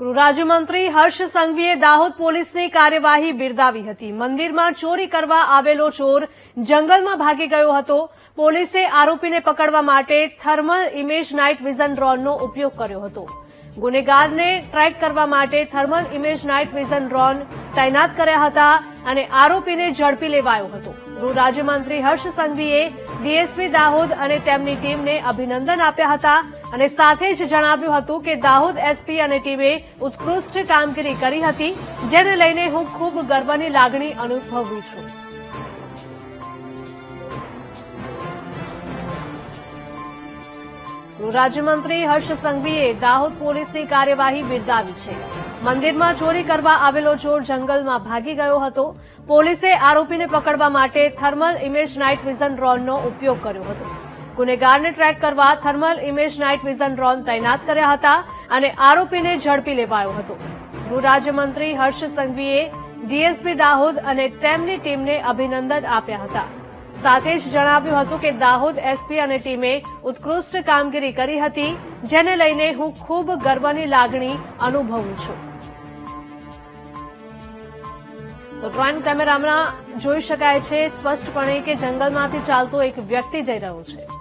ગૃહ રાજ્યમંત્રી હર્ષ સંઘવીએ દાહોદ પોલીસની કાર્યવાહી બિરદાવી હતી. મંદિરમાં ચોરી કરવા આવેલો ચોર જંગલમાં ભાગી ગયો હતો. પોલીસે આરોપીને પકડવા માટે થર્મલ ઇમેજ નાઇટ વિઝન ડ્રોનનો ઉપયોગ કર્યો હતો. ગુનેગારને ટ્રેક કરવા માટે thermal image night vision drone તૈનાત કર્યા હતા અને આરોપીને ઝડપી લેવાયો હતો. ગૃહ રાજ્યમંત્રી હર્ષ સંઘવીએ ડીએસપી દાહોદ અને તેમની ટીમને અભિનંદન આપ્યા હતા. અને સાથે જ જણાવ્યું હતું કે દાહોદ એસપી અને ટીમે ઉત્કૃષ્ટ કામગીરી કરી હતી, જેને લઈને હું ખૂબ ગર્વની લાગણી અનુભવું છું. ગૃહરાજ્યમંત્રી હર્ષ સંઘવીએ દાહોદ પોલીસની કાર્યવાહી બિરદાવી છે. મંદિરમાં ચોરી કરવા આવેલો ચોર જંગલમાં ભાગી ગયો હતો. પોલીસે આરોપીને પકડવા માટે થર્મલ ઇમેજ નાઇટ વિઝન ડ્રોનનો ઉપયોગ કર્યો હતો. ગુનેગારને ટ્રેક કરવા thermal image night vision drone તૈનાત કર્યા હતા અને આરોપીને ઝડપી લેવાયો હતો. ગૃહ હર્ષ સંઘવીએ ડીએસપી દાહોદ અને તેમની ટીમને અભિનંદન આપ્યા હતા. સાથે જ જણાવ્યું હતું કે દાહોદ એસપી અને ટીમે ઉત્કૃષ્ટ કામગીરી કરી હતી, જેને લઈને હું ખૂબ ગર્વની લાગણી અનુભવું છું. તો ડ્રોન કેમેરામાં જોઈ શકાય છે સ્પષ્ટપણે કે જંગલમાંથી ચાલતો એક વ્યક્તિ જઈ રહ્યો છે.